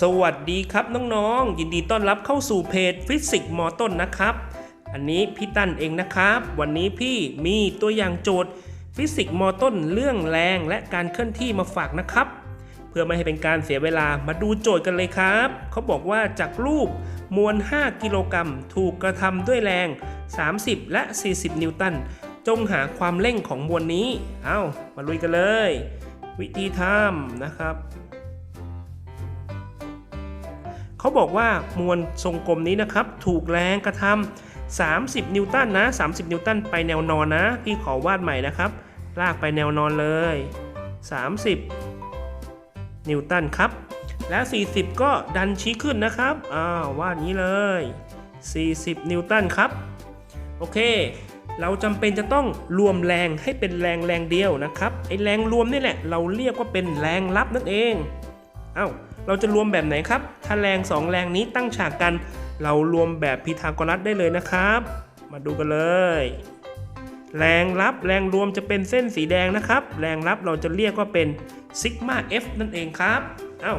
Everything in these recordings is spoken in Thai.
สวัสดีครับน้องๆ ยินดีต้อนรับเข้าสู่เพจฟิสิกส์มอต้นนะครับ อันนี้พี่ตั้นเองนะครับ วันนี้พี่มีตัวอย่างโจทย์ฟิสิกส์มอต้นเรื่องแรงและการเคลื่อนที่มาฝากนะครับ เพื่อไม่ให้เป็นการเสียเวลามาดูโจทย์กันเลยครับ เขาบอกว่าจากรูปมวล 5 กิโลกรัมถูกกระทำด้วยแรง 30 และ 40 นิวตัน จงหาความเร่งของมวลนี้ เอามาลุยกันเลย วิธีทำนะครับ เขาบอกว่ามวลทรงกลมนี้นะครับ ถูกแรงกระทำ30 นิวตันนะ 30 นิวตันไปแนวนอนนะ พี่ขอวาดใหม่นะครับ ลากไปแนวนอนเลย 30 นิวตันครับ และ 40 ก็ดันชี้ขึ้นนะครับ อ้าววาดนี้เลย 40 นิวตันครับ โอเค เราจำเป็นจะต้องรวมแรงให้เป็นแรงแรงเดียวนะครับ ไอแรงรวมนี่แหละ เราเรียกว่าเป็นแรงลับนั่นเอง เอ้า เราจะรวมแบบไหนครับ ถ้าแรง 2 แรงนี้ตั้งฉากกัน เรารวมแบบพีทาโกรัสได้เลยนะครับ มาดูกันเลย แรงรับแรงรวมจะเป็นเส้นสีแดงนะครับ แรงรับเราจะเรียกว่าเป็นซิกมา F นั่นเองครับเอ้า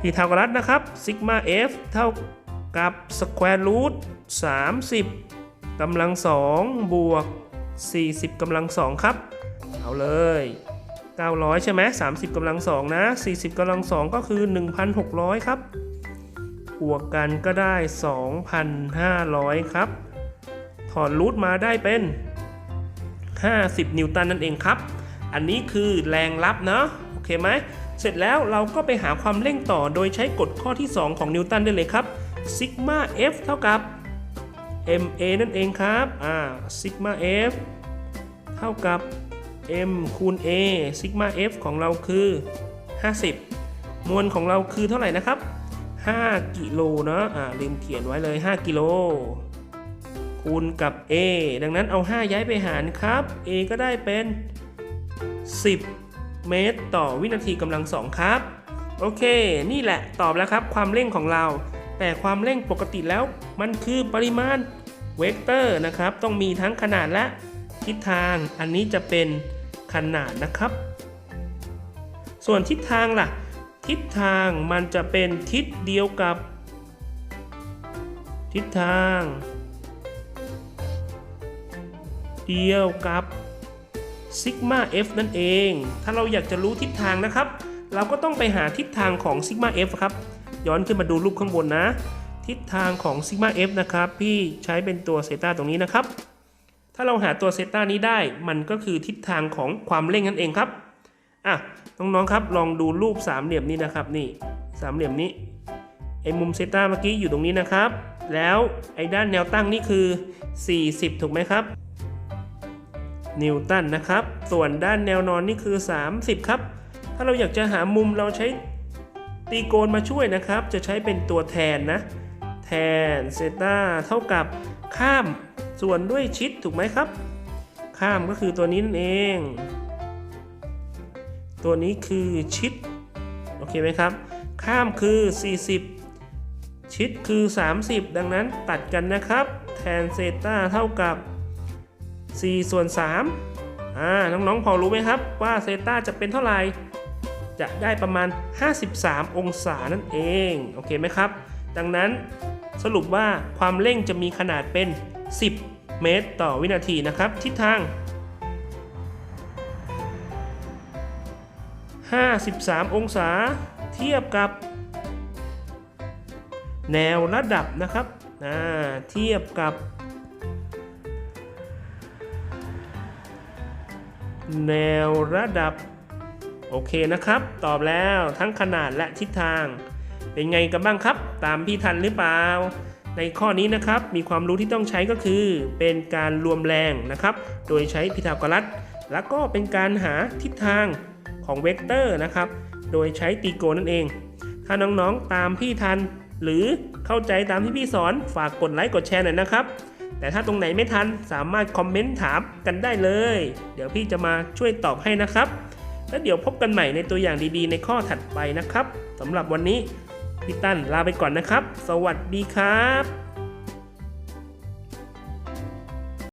พีทาโกรัสนะครับซิกมา F เท่ากับสแควร์รูท30กำลัง2บวก40กำลัง2ครับ เอาเลย 900 ใช่ไหม30กำลัง2นะ 40กำลัง2ก็คือ 1,600 ครับบวกกันก็ได้ 2,500 ครับ ถอนรูทมาได้เป็น 50 นิวตันนั่นเองครับ อันนี้คือแรงรับเนาะโอเคไหม เสร็จแล้วเราก็ไปหาความเร่งต่อโดยใช้กฎข้อที่ 2 ของนิวตันได้เลยครับซิกมา F เท่ากับ ma นั่นเองครับ อ่าซิกมา F เท่ากับ m คูณ a ซิกมา f ของเราคือ 50 มวลของเราคือเท่าไหร่นะครับ 5 กิโลเนาะอ่าลืมเขียนไว้เลย 5 กิโล คูณกับ a ดังนั้นเอา 5 ย้ายไปหารครับ a ก็ได้เป็น 10 เมตร ต่อวินาทีกำลังสองครับ โอเค นี่แหละตอบแล้วครับความเร่งของเรา แต่ความเร่งปกติแล้วมันคือปริมาณเวกเตอร์นะครับ ต้องมีทั้งขนาดและทิศทาง อันนี้จะเป็น ขนาดนะครับ ส่วนทิศทางล่ะ ทิศทางมันจะเป็นทิศเดียวกับ ทิศทาง เดียวกับซิกมา f นั่นเอง ถ้าเราอยากจะรู้ทิศทางนะครับ เราก็ต้องไปหาทิศทางของซิกมา f ครับ ย้อนขึ้นมาดูรูปข้างบนนะ ทิศทางของซิกมา f นะครับ พี่ใช้เป็นตัวเซต้าตรงนี้นะครับ ถ้าเราหาตัวเซตานี้ได้ มันก็คือทิศทางของความเร่งนั่นเองครับอะน้องๆครับลองดูรูปสามเหลี่ยมนี้นะครับนี่สามเหลี่ยมนี้ไอ้มุมเซตาเมื่อกี้อยู่ตรงนี้นะครับ แล้วไอ้ด้านแนวตั้งนี่คือ 40 ถูกไหมครับ นิวตันนะครับ ส่วนด้านแนวนอนนี่คือ 30 ครับ ถ้าเราอยากจะหามุมเราใช้ตีโกนมาช่วยนะครับ จะใช้เป็นตัวแทนนะ แทนเซตาเท่ากับข้าม ส่วนด้วยชิดถูกไหมครับ ข้ามก็คือตัวนี้นั่นเอง ตัวนี้คือชิด โอเคไหมครับ ข้ามคือ 40 ชิดคือ 30 ดังนั้นตัดกันนะครับ แทนเซต้าเท่ากับ 4 ส่วน 3 อ่า น้องๆ พอรู้ไหมครับว่าเซต้าจะเป็นเท่าไหร่ จะได้ประมาณ 53 องศานั่นเอง โอเคไหมครับ ดังนั้นสรุปว่าความเร่งจะมีขนาดเป็น 10 เมตรต่อวินาทีนะครับ ทิศทาง 53 องศาเทียบกับ แนวระดับนะครับเทียบกับ แนวระดับ โอเคนะครับ ตอบแล้วทั้งขนาดและทิศทาง เป็นไงกันบ้างครับ ตามพี่ทันหรือเปล่า ในข้อนี้นะครับมีความรู้ที่ต้องใช้ก็คือ เป็นการรวมแรงนะครับ โดยใช้พีทาโกรัส แล้วก็เป็นการหาทิศทางของเวกเตอร์นะครับ โดยใช้ตีโกนั่นเอง ถ้าน้องๆตามพี่ทัน หรือเข้าใจตามที่พี่สอนฝากกดไลค์กดแชร์หน่อยนะครับ แต่ถ้าตรงไหนไม่ทันสามารถคอมเมนต์ถามกันได้เลย เดี๋ยวพี่จะมาช่วยตอบให้นะครับ แล้วเดี๋ยวพบกันใหม่ในตัวอย่างดีๆ ในข้อถัดไปนะครับสำหรับวันนี้ พี่ตั้นลาไปก่อนนะครับ สวัสดีครับ